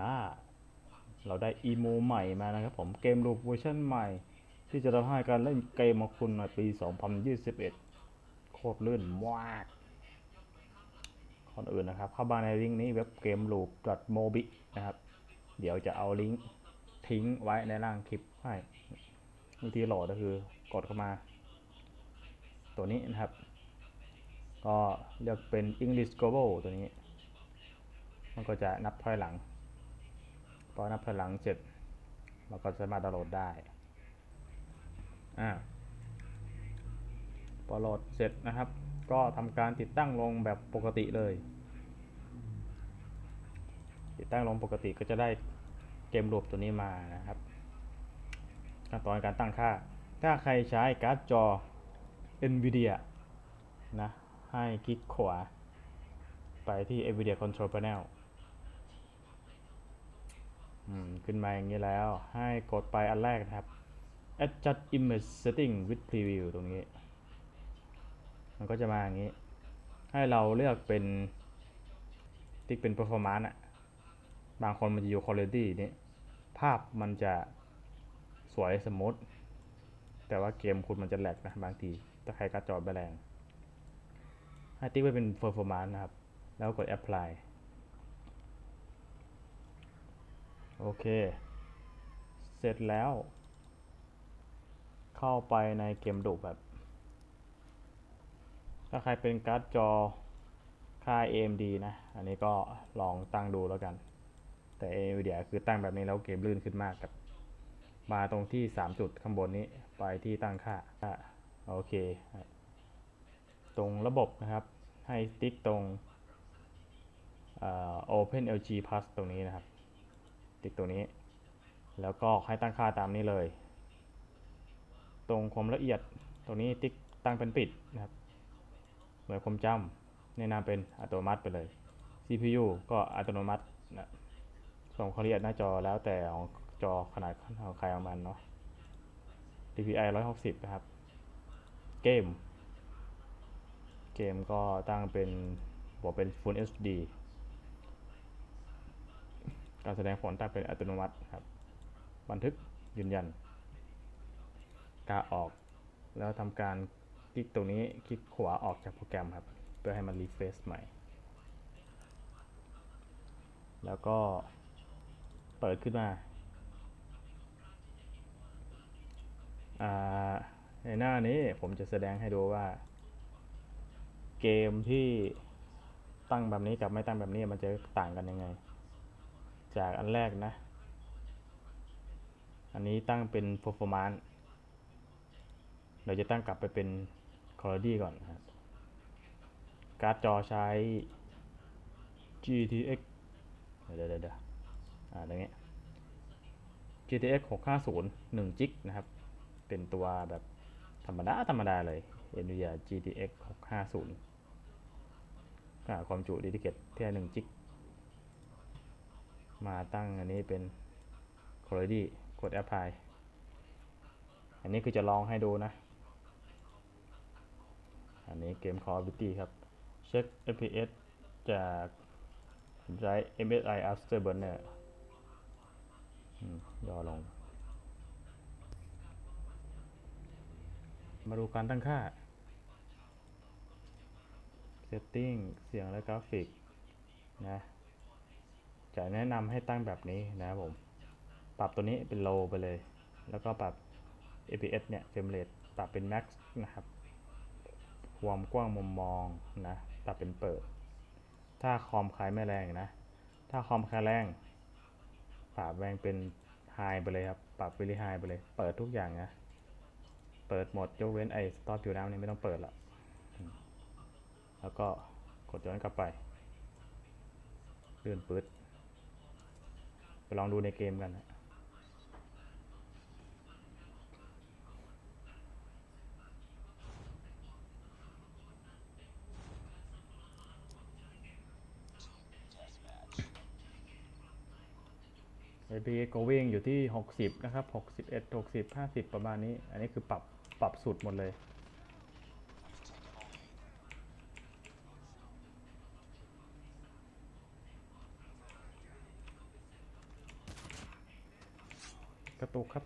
อ่าเราได้อีโมใหม่มานะครับผมเกมรูปเวอร์ชันใหม่ ที่จะทำให้การเล่นเกมของคุณในปี 2021 โคตรลื่นมากก่อนอื่นนะครับ เข้ามาในลิงก์นี้เว็บเกม loop mobi นะครับ เดี๋ยวจะเอาลิงก์ทิ้งไว้ในล่างคลิปให้วิธีโหลดก็คือกดเข้ามา ตัวนี้นะครับ ก็เลือกเป็น English Global ตัวนี้ มันก็จะนับถอยหลัง อนับถอยหลังเสร็จเราก็สามารถดาวน์โหลดได้อ่าพอโหลดเสร็จนะครับ ก็ทำการติดตั้งลงแบบปกติเลย ติดตั้งลงปกติก็จะได้เกมรูปตัวนี้มานะครับขั้นตอนการตั้งค่า ถ้าใครใช้การ์ดจอ NVIDIA นะ ให้คลิกขวา ไปที่ NVIDIA Control Panel ขึ้นมาอย่างนี้แล้ว ให้กดไปอันแรกนะครับ Adjust Image Setting with Preview ตรงนี้ มันก็จะมาอย่างนี้ ให้เราเลือกเป็นติ๊กเป็น performance อะบางคนมันจะอยู่ quality นี้ภาพมันจะสวยสมูทแต่ว่าเกมคุณมันจะแหลกนะ บางที ถ้าใครการ์ดจอไม่แรง ให้ติ๊กไว้เป็น performance นะครับ แล้วกด apply โอเค เสร็จแล้ว เข้าไปในเกมดูแบบ ถ้าใครเป็นการ์ดจอค่าย AMD นะ อันนี้ก็ลองตั้งดูแล้วกัน แต่ NVIDIA คือตั้งแบบนี้แล้วเกมลื่นขึ้นมากครับมาตรงที่ 3 จุดข้างบนนี้ไปที่ตั้งค่าโอเค ตรงระบบนะครับ ให้ติ๊กตรงอ่อ OpenLG Plus ตรงนี้นะครับ ติ๊กตรงนี้ แล้วก็ให้ตั้งค่าตามนี้เลย ตรงความละเอียดตรงนี้ติ๊กตั้งเป็นปิดนะครับหน่วยความจำแนะนำเป็นอัตโนมัติไปเลย CPU ก็อัตโนมัตินะส่งความละเอียดหน้าจอแล้วแต่ของจอขนาดของใครของมันเนาะ DPI 160 นะครับ เกม เกมก็ตั้งเป็นบอกเป็น Full HD การแสดงผลตั้งเป็นอัตโนมัติครับ บันทึกยืนยัน กาออก แล้วทำการคลิกตรงนี้คลิกขวาออกจากโปรแกรมครับ เพื่อให้มันรีเฟรชใหม่ แล้วก็เปิดขึ้นมาในหน้านี้ผมจะแสดงให้ดูว่า เกมที่ตั้งแบบนี้กับไม่ตั้งแบบนี้มันจะต่างกันยังไง จากอันแรกนะ อันนี้ตั้งเป็น performance เราจะตั้งกลับไปเป็น quality ก่อนครับการ์ดจอใช้ GTX เดี๋ยวเดี๋ยวเดี๋ยวอ่าตรงนี้ GTX 650 1จิกนะครับ เป็นตัวแบบธรรมดา ธรรมดาเลย NVIDIA GTX 650ก็ความจุ d e d i c a t e แค่1จิก มาตั้งอันนี้เป็น quality กด apply อันนี้คือจะลองให้ดูนะ อันนี้เกม Call of Duty ครับ เช็ค FPS จากใช้ MSI Afterburner อืมย่อลง มาดูการตั้งค่า Setting เสียงและกราฟิกนะ จะแนะนำให้ตั้งแบบนี้นะครับผม ปรับตัวนี้เป็น low ไปเลย แล้วก็ปรับ APS เนี่ย frame rate ปรับเป็น max นะครับความกว้างมุมมองนะ ปรับเป็นเปิด ถ้าคอมใครไม่แรงนะ ถ้าคอมใครแรง ปรับแรงเป็น high ไปเลยครับ ปรับ very high ไปเลย เปิดทุกอย่างนะ เปิดหมดยกเว้นไอ้ stop อยู่น้ำนี่ไม่ต้องเปิดละ แล้วก็กดย้อนกลับไปเลื่อนปืด ไปลองดูในเกมกันนะ APA ก็วิ่งอยู่ที่ 60 นะครับ 61 60 50 ประมาณนี้ อันนี้คือปรับ ปรับสุดหมดเลย กระตุกครับ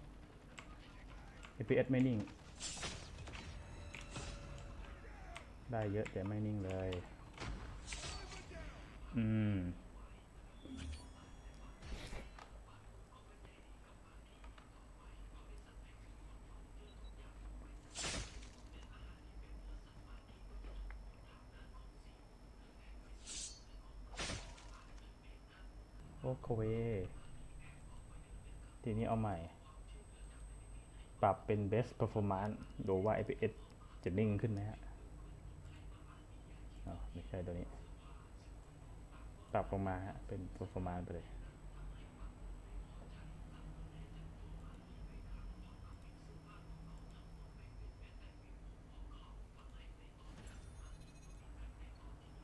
FPS ไม่นิ่ง ได้เยอะแต่ไม่นิ่งเลย อืมโอเค ทีนี้เอาใหม่ ปรับเป็น best performance ดูว่า FPS จะนิ่งขึ้นไหมฮะอ๋อไม่ใช่ตัวนี้ ปรับลงมาฮะเป็น performance ไปเลย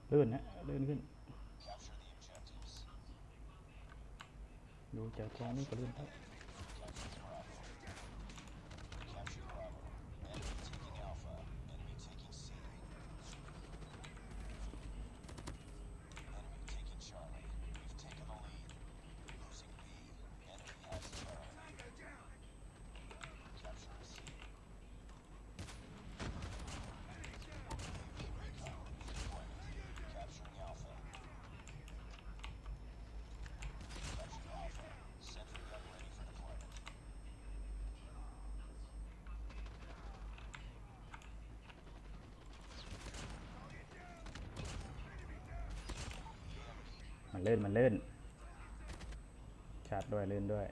เลื่อนนะเลื่อนขึ้น ดูจากตรงนี้ก็เลื่อนครับ มันเลื่อนมันเลื่อนชาร์จด้วยเลื่อนด้วย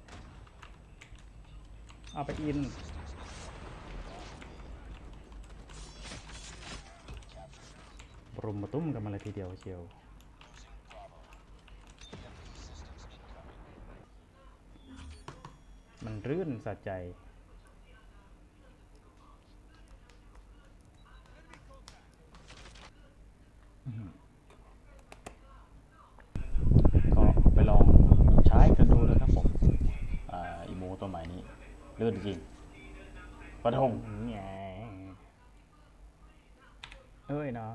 เอาไปอินรุมมาตุ้มกันมาเลยทีเดียวเชียวมันรื่นสะใจ ก็ไปลองใช้กันดูนะครับผมอ่าอีโมตัวใหม่นี้เลื่อนจริงปะทงไงเอ้ยเนาะ